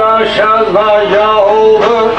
Şazaya oldu.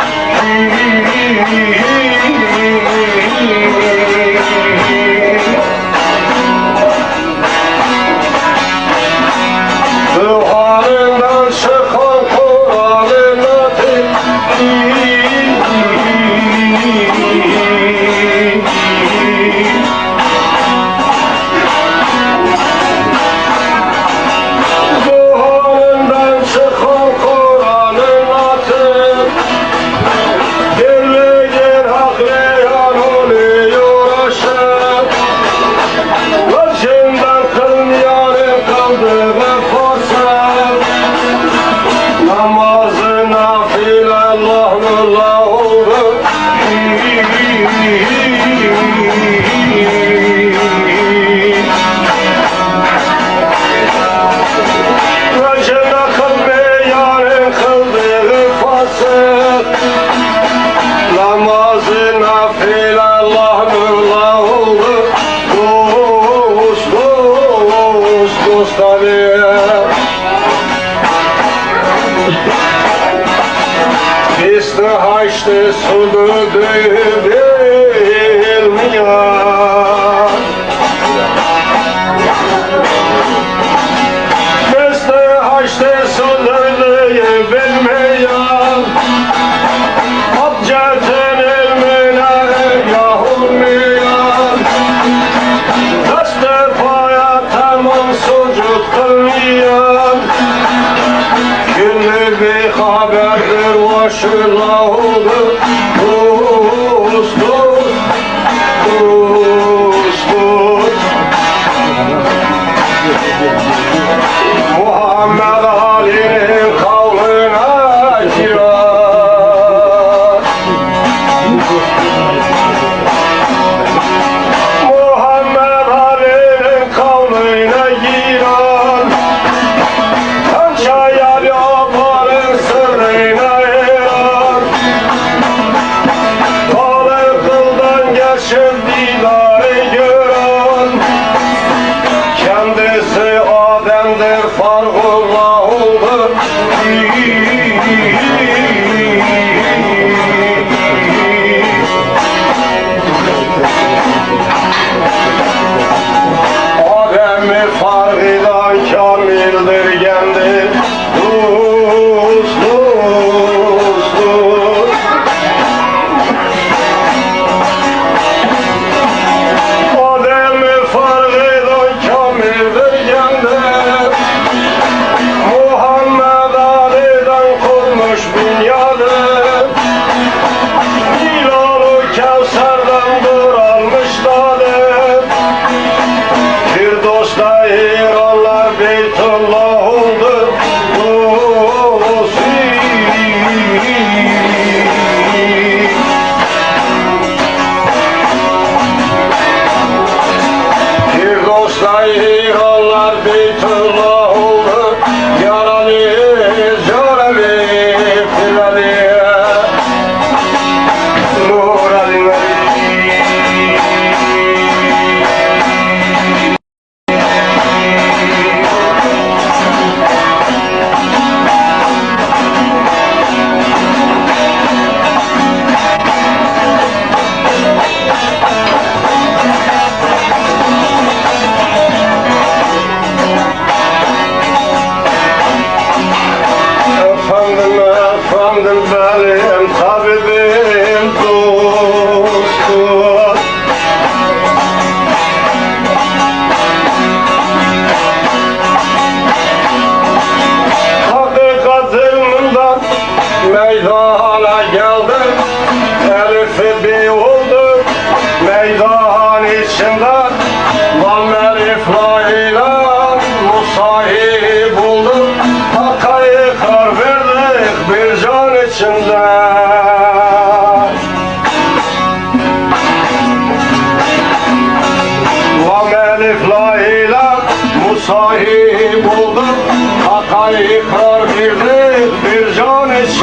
Yesu'dur.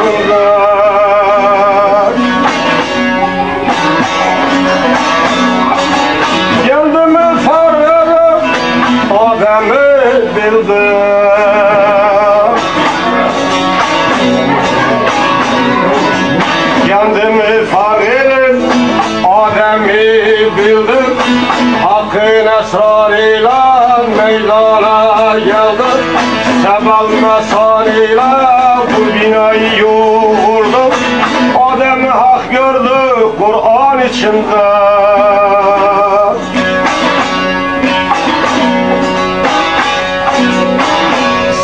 olsunlar Geldim sararım adamı bildim. Kendimi fark edin, ademi bildim, hakkın esrarı içinde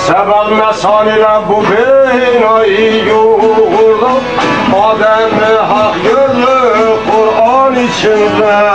Sebel mesanıyla bu binayı yoğurdu Adem'i hak gördü Kur'an içinde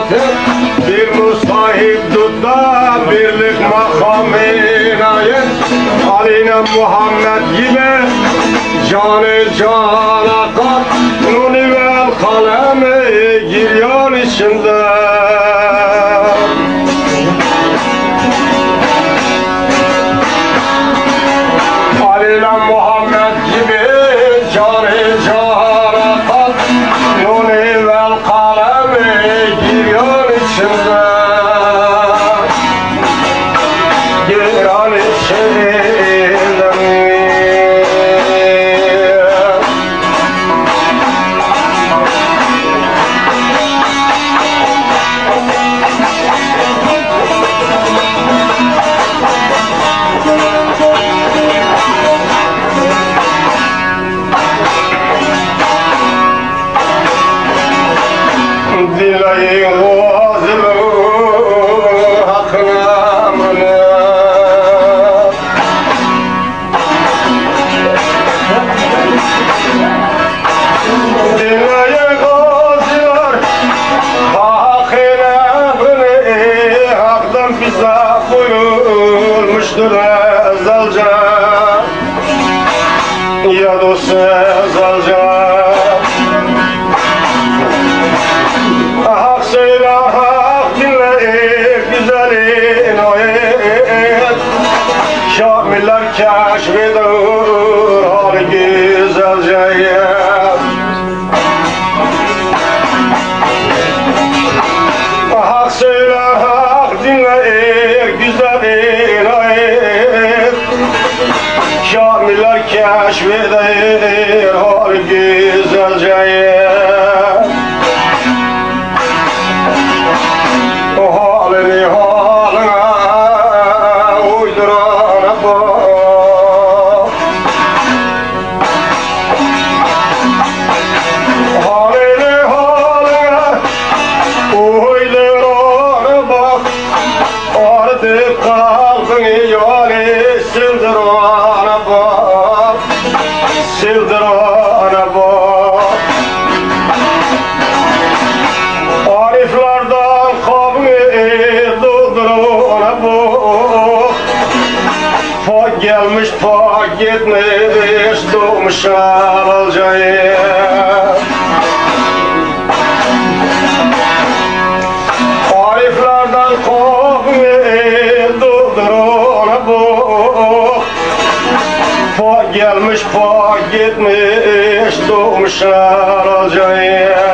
hizmeti Bir mustahip tut da birlik makamına Aline Muhammed gibi canı cana kat Nuni vel kalemi giryan içinde Yeah. Doğmuş alacağım Ariflerden kabri doldurana bu. Pak gelmiş pak gitmiş doğmuş alacağım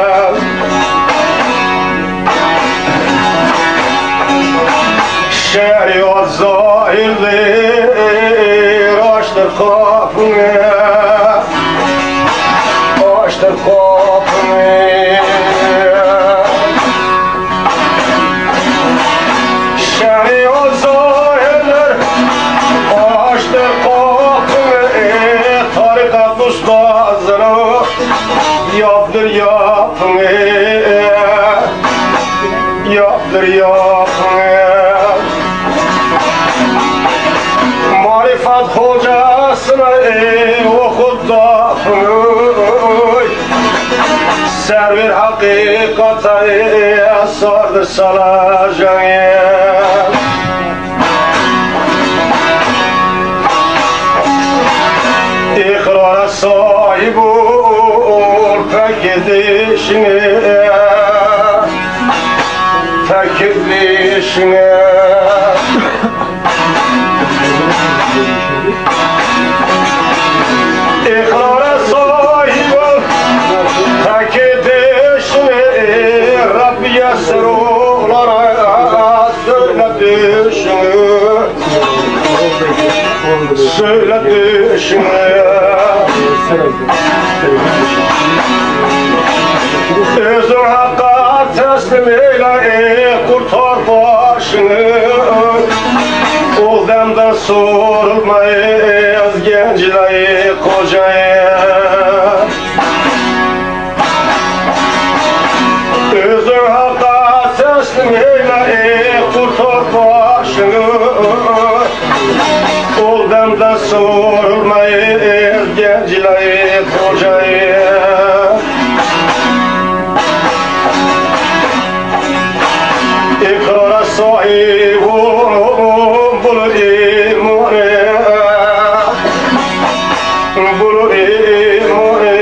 yapını Marifet hocasına ey okudda Servir hakikata ey sardı salacağım İkrara sahip ol pek gidişine Pek gidişine İkrara sahip ol Tak edişini Rabbi yasır olara Söyle düşünü Söyle düşünü Özün hakka teslim eyle ey kurtar Ol demden sorulmayız gençleri Sambolo, eh, eh, no, eh. eh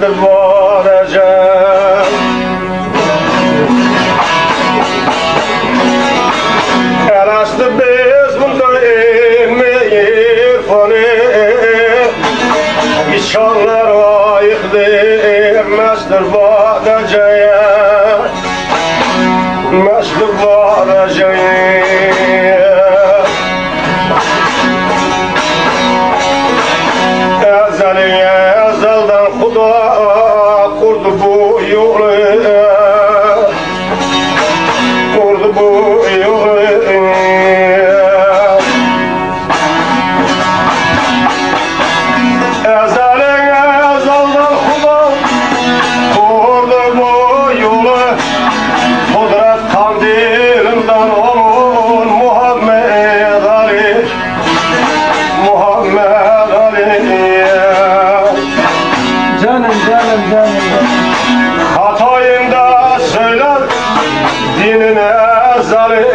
değmezdir varacak Araştı bezmunda inmeyi konuy İçanlar ayık değmezdir varacak Meşgul varacağım Hatayında söyler dinin ezeli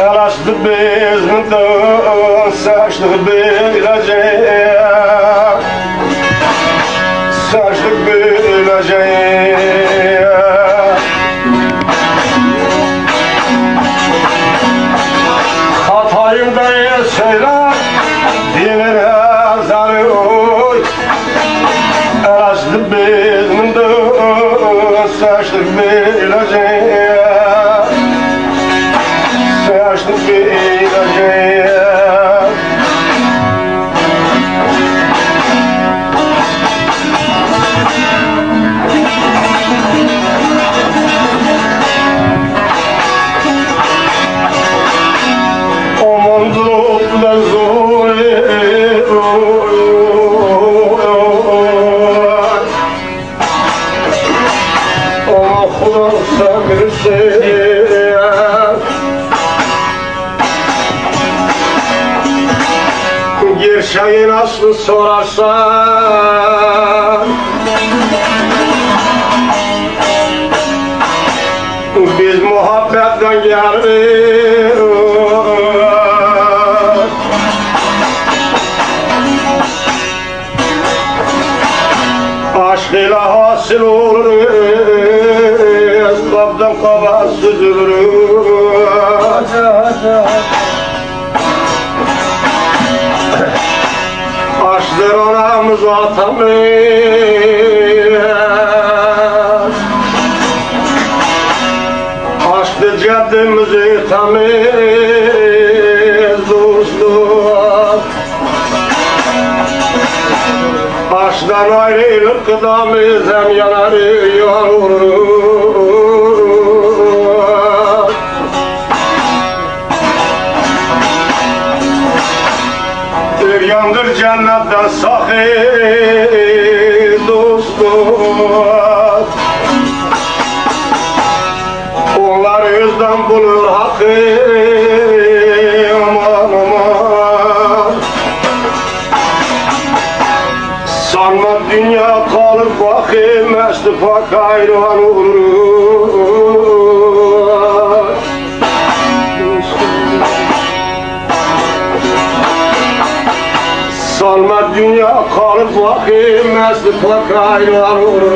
Eraştı bizimden saçtık bileceğim Saçtık bileceğim sorarsan atamız. Aşktır caddimizi tamiz dostum Aşktan ayrılık kıdamız hem yanar yavrum Yandır cennetten öz niyazdan bulur hakkı aman. Aman dünya kalır bakı Meslifa kayran olur Salma dünya Meslifa kayran olur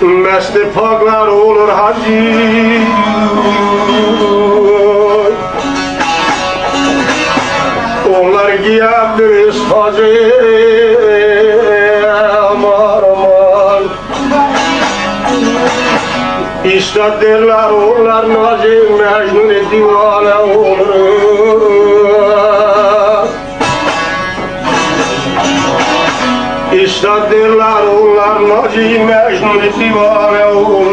Mesli paklar olur hacı Onlar giyebilir hacı Aman aman İşte derler onlar Naci Mecnun divane olur İşte derler onlar Naci Mecnun divane olur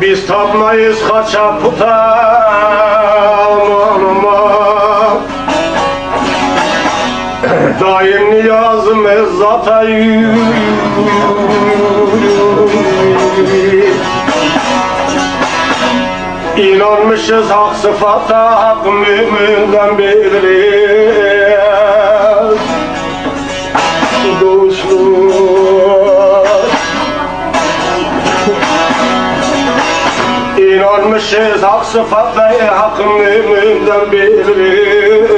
Biz tapmayız kaça puta aman aman. Daim niyazımız zatayı İnanmışız hak sıfata hak müminden bilir Dostlar. İnanmışız hak sıfatla hak müminden bilir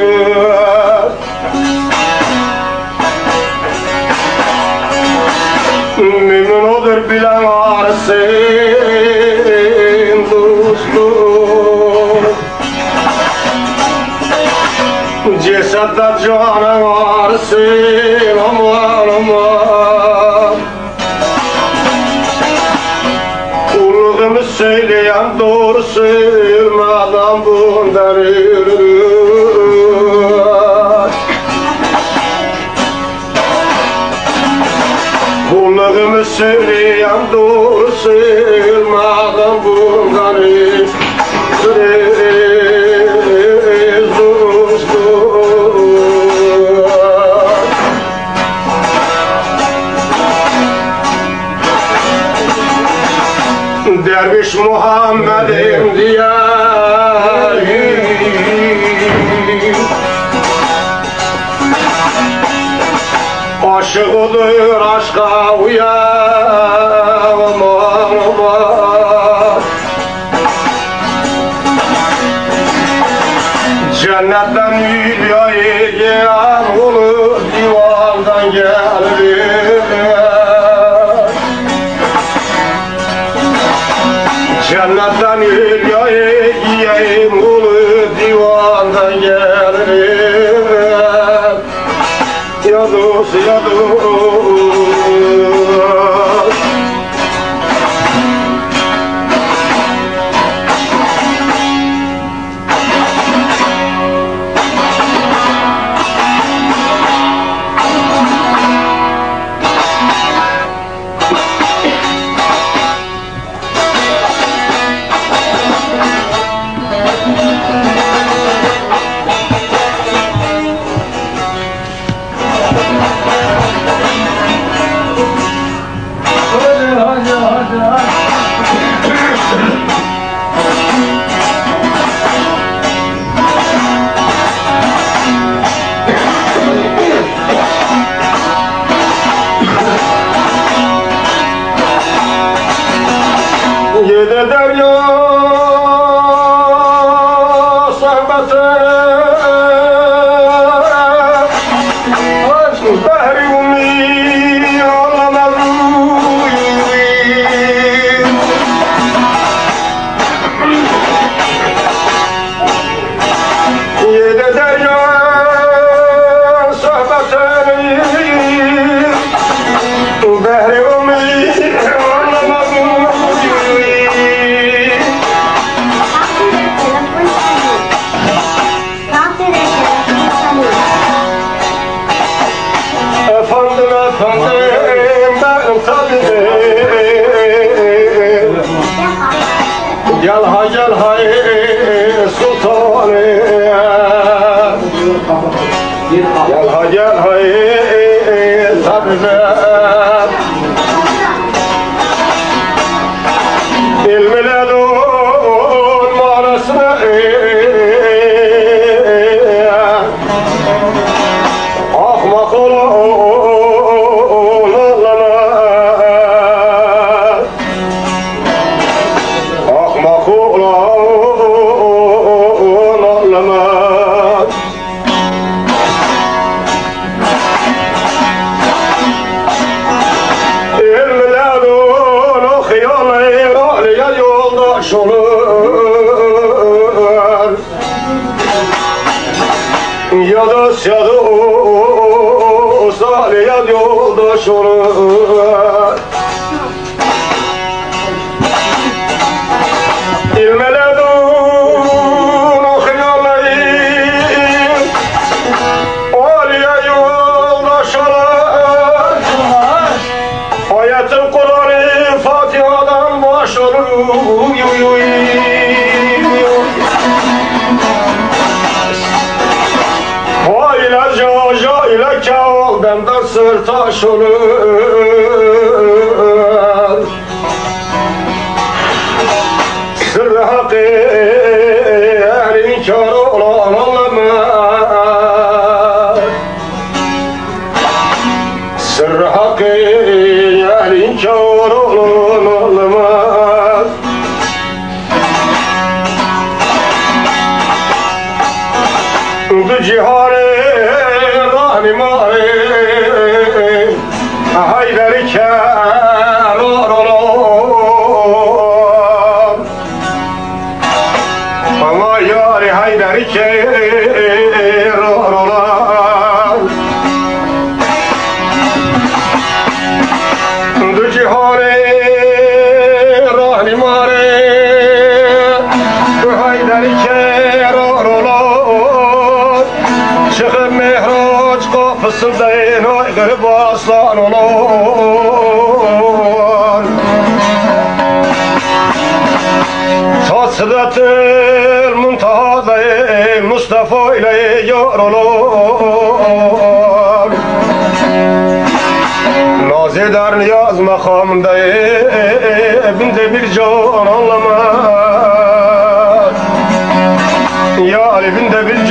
Mümin odur bilen Cesette canan arasın aman aman. Kulluğumu söyleyen doğru söylemeden bundan yürür Kulluğumu söyleyen doğru söylemeden bundan yürür Derviş Muhammed'im diyarı Aşık olur aşka uyan Ya dost Yedi derya was yoldaş olur. Ya da ya da Salih'e yoldaş olur sır taş olur Sırrı hakkı el inkar olan mehraç kapısında aygırıp aslan olan Tasdatül muntahada Mustafa ile olan Naz eder niyaz makamında Binde bir can anlamaz. Ya Ali binde bir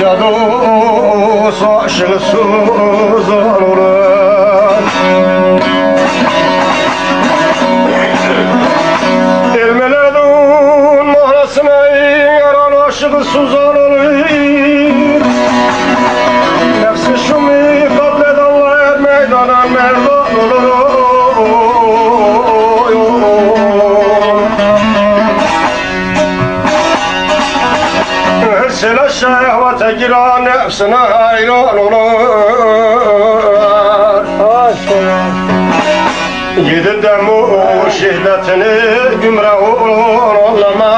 Ya dost ya dost aşığı suzan olur Elmeledon mahnasına eran aşığı suzan olur Nefsi şumi katledenler meydana merdan olur Hırsıyla giren nefsine hayran olur. Yedi demu şiddetini gümrah olamaz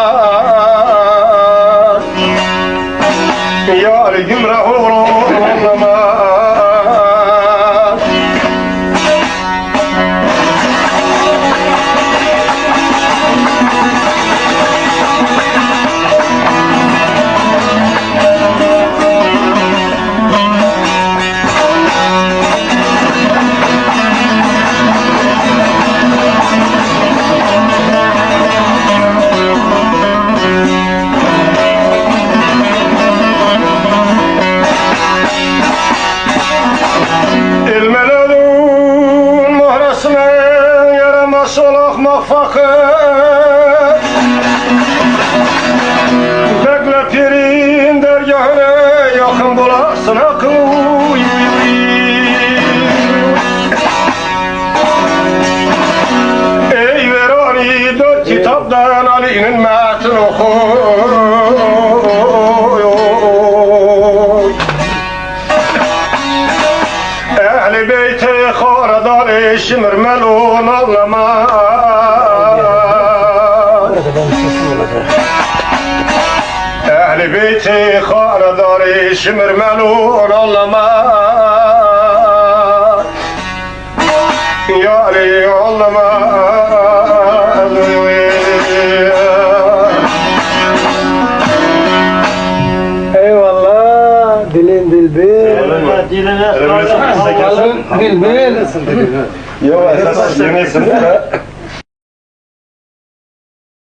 Rab'dan Ali'nin metin okuyor. Ehli beyti karadan işimir melun ağlamaz Ehli beyti karadan işimir melun ağlamaz Yâri Dilini Dilbil. Yok esas yemesin de